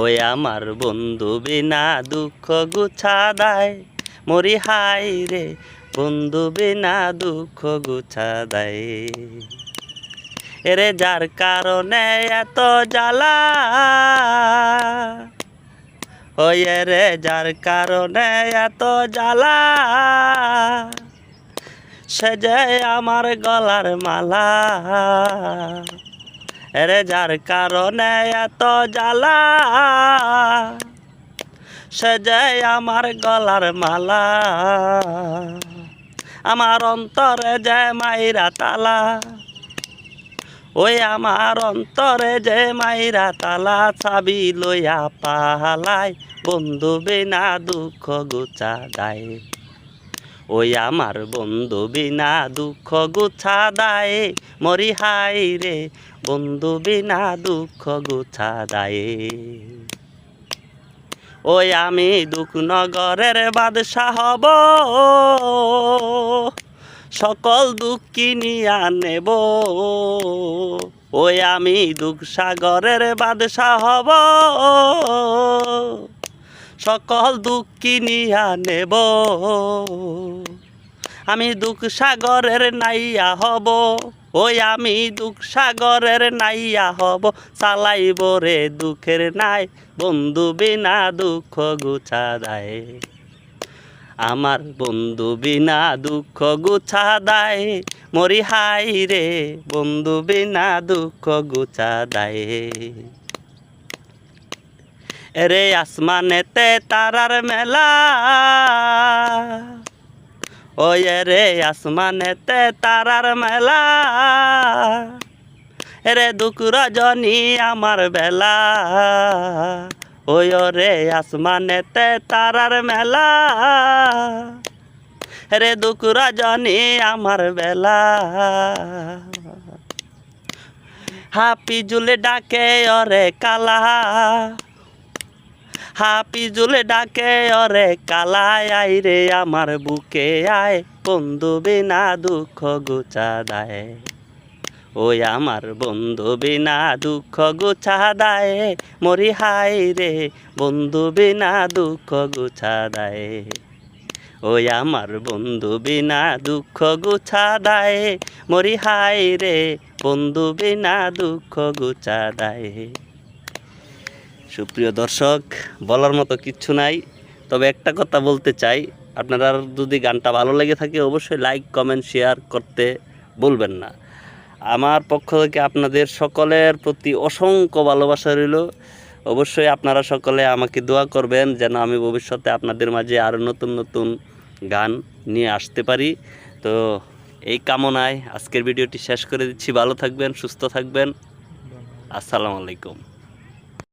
ওই আমার বন্ধু বিনা দুঃখ গুছা দেয় মরি হাই রে, বন্ধু বিনা দুঃখ গুছা দেয় এরে যার কারণে এত জ্বালা, ওই রে যার কারণে এত জ্বালা, সে যে আমার গলার মালা। এরে যার কারণে এত জ্বালা। সে যে আমার গলার মালা। আমার অন্তরে যে মাইরা তালা। ওই আমার অন্তরে যে মাইরা তালা, চাবি লইয়া পালাই। বন্ধু বিনা দুঃখ গুচা দায় ওই আমার বন্ধু বিনা দুঃখ গুছা দায়ে মরি হাই রে। বন্ধু বিনা দুঃখ গুছা দায়ে ওই আমি দুঃখ নগরের বাদশাহ হব। সকল দুঃখ কিনিয়া নেব। ওই আমি দুঃখ সাগরের বাদশাহ হব। সকল দুঃখ কিনিয়া নেব। আমি দুঃখ সাগরের নাইয়া হব, ওই আমি দুঃখ সাগরের নাইয়া হব। চালাইব রে দুঃখের নাই, বন্ধু বিনা দুঃখ গুছা দেয় আমার বন্ধু বিনা দুঃখ গুছা দেয় মরি হাই রে বন্ধু বিনা দুঃখ গুছা দেয় রে আসমানেতে তারার মেলা। ওই রে আসমানেতে তারার মেলা। রে দুঃখ রজনী আমার বেলা। ওই রে আসমানেতে তারার মেলা। রে দুঃখ রজনী আমার বেলা। হাপি জুলে ডাকে অরে কালা। হাপি জুলে ডাকে, অরে কালায় আই রে আমার বুকে আয়। বন্ধু বিনা দুঃখ গুচা দায় ওই আমার বন্ধু বিনা দুঃখ গুছা দেয় মরি হাই রে, বন্ধু বিনা দুঃখ গুছা দায় ওই আমার বন্ধু বিনা দুঃখ গুছা দেয় মরি হাই রে, বন্ধু বিনা দুঃখ গুছা দেয় সুপ্রিয় দর্শক, বলার মতো কিচ্ছু নাই। তবে একটা কথা বলতে চাই, আপনারা যদি গানটা ভালো লেগে থাকে অবশ্যই লাইক কমেন্ট শেয়ার করতে বলবেন না। আমার পক্ষ থেকে আপনাদের সকলের প্রতি অসংখ্য ভালোবাসা রইল। অবশ্যই আপনারা সকলে আমাকে দোয়া করবেন যেন আমি ভবিষ্যতে আপনাদের মাঝে আরও নতুন নতুন গান নিয়ে আসতে পারি। তো এই কামনায় আজকের ভিডিওটি শেষ করে দিচ্ছি। ভালো থাকবেন, সুস্থ থাকবেন। আসসালামু আলাইকুম।